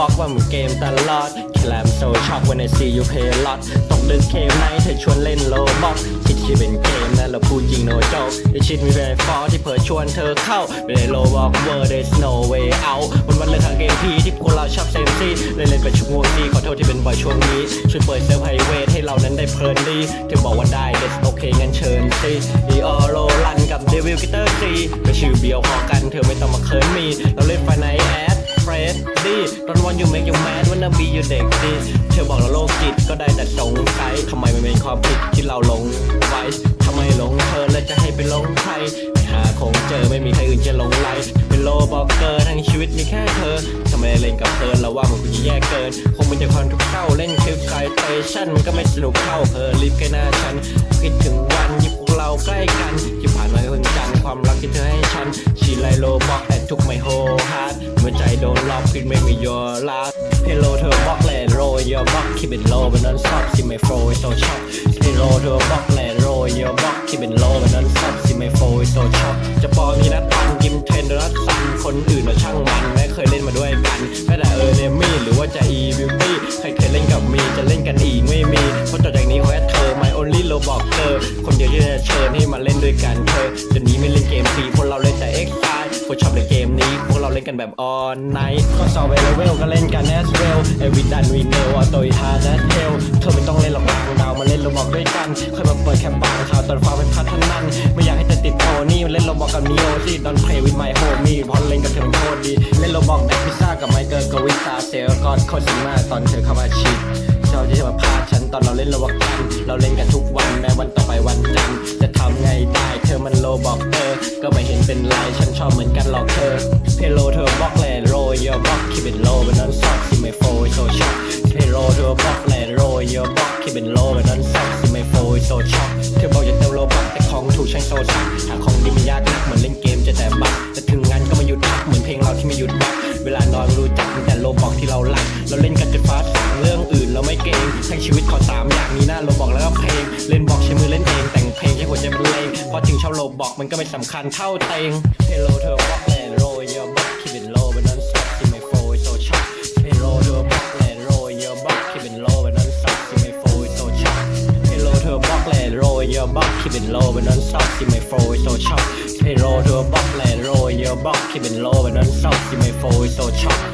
บอกว่ามึงเกมตลอดแคลมโซช็อก when I see you play a lot ตกดึกเกมไหนเธอชวนเล่นโลบอกคิดคิดเป็นเกมนะเราพูดจริง no joke ไอชิดมีแฟนฟอที่เผยชวนเธอเข้าไม่ได้โลบอก word there's no way out วันวันเรื่องทางเกมพีที่พวกเราชอบเซนซี่เล่นเล่นไปชั่วโมงดีขอโทษที่เป็นบ่อยช่วงนี้ช่วยเปิดเซอร์ไพรเวทให้เรานั้นได้เพลินดีเธอบอกว่าได้ let's okay งั้นเชิญสิอีออโรลันกับเดวิลกิเตอร์ซีก็ชื่อเบียวพอกันเธอไม่ต้องมาเคินมีเราเล่นไฟใน รดดี้ตอนวันอยู่เมกอยู่แมนวันนาบีอยู่เด็กดีเธอบอกเราโลกจิตก็ได้แต่สงสัยทำไมมันเป็นความผิดที่เราหลงไว้ทำไมหลงเธอแล้วจะให้ไปหลงใครไปหาคงเจอไม่มีใครอื่นจะหลงไหลเป็นโลบอกเกอร์ทั้งชีวิตมีแค่เธอทำไมเล่นกับเธอแล้วว่ามันคงจะแย่เกิน คงเป็นแต่ความทุกข์เศร้าเล่นคลิปไกลเตชั่นมันก็ไม่สนุกเท่าเธอรีบใกล้หน้าฉันคิดถึงวันที่พวกเราใกล้กันที่ผ่านมาเพิ่งจันความรักที่เธอให้ฉันชีไลโลบอกแต่ ทุกไม่โฮฮาร์ดเมื่อใจโดนล็อกคิดไม่มียอลาเพโลเธอบอกแลนโรยยอบอกคิดเป็นโลมันนั้นชอบสิไม่โฟยโซช็อปเพโลเธอบอกแลนโรยยอบอกคิดเป็นโลมันนั้นชอบสิไม่โฟยโซช็อปจะปอมีนัดตันยิมเทนรัดสันคนอื่นเราช่างมันไม่เคยเล่นมาด้วยกันแม้แต่เออเนมี่หรือว่าจะอีบิวตี้ใครเคยเล่นกับมีจะเล่นกันอีกไม่มีเพราะต่อจากนี้ขอแค่เธอ my only โลบอกเธอคนเดียวที่จะเชิญให้มาเล่นด้วยกันเธอเดี๋ยวนี้ไม่เล่น กันแบบออนไนท์ก็สอบเวลเวลก็เล่นกัน as well every done we know ว่าตัวฮาร์ดเทลเธอไม่ต้องเล่นหรอกบางดาวมาเล่นโลบอกด้วยกันเคยมาเปิดแคมป์บางข่าวตอนฟ้าเป็นพัฒนันไม่อยากให้เธอติดโทนี่เล่นโลบอกกับนิโอสิดอนเพลย์วิดไมโฮมี่พอเล่นกับเธอมันโคตรดี เล่นโลบอกแดกพิซซ่ากับไมเคิลกวิตาเซลกอดโคตรสิงมากตอนเธอเข้ามาชิดชอบที่จะมาพาฉันตอนเราเล่นโลบอกกันเราเล่นกันทุกวันแม้วันต่อไปวันจันทร์จะทำไงได้เธอมันโลบอกเธอก็ไม่เห็นเป็นไรฉันชอบเหมือนกันหรอกเธอเพโล โลเป็นนั้นซอกที่ไม่โฟยโซช็อปเธอบอกจะเติมโลบักแต่ของถูกใช้โซชักหาของดีไมันยากนักเหมือนเล่นเกมจะแต่บักแต่ถึงงานก็ไม่หยุดพักเหมือนเพลงเราที่ไม่หยุดบักเวลานอนรู้จักมีแต่โลบอกที่เราหลักเราเล่นกันจนฟ้าสางเรื่องอื่นเราไม่เก่งทั้งชีวิตขอสามอย่างนี้หน้าโลบอกแล้วก็เพลง เล่นบอกใช้มือเล่นเองแต่งเพลงใช้หัวใจบรรเลงเพราะถึงชาวโลบอกมันก็ไม่สำคัญเท่าเตงเฮโลเธอบอกแลนโรยเยอะบอกคิดเป็นโลเป็นนั้นสักที่ไม่โฟยโซช็อปเฮโลเธอบอกแลนโรยเยอะบอกคิดเป็นโลเป็นนั้น เฮโลเธอบอกแลนโรยเยอะบอกคิดเป็นโลเป็นนั้นสักที่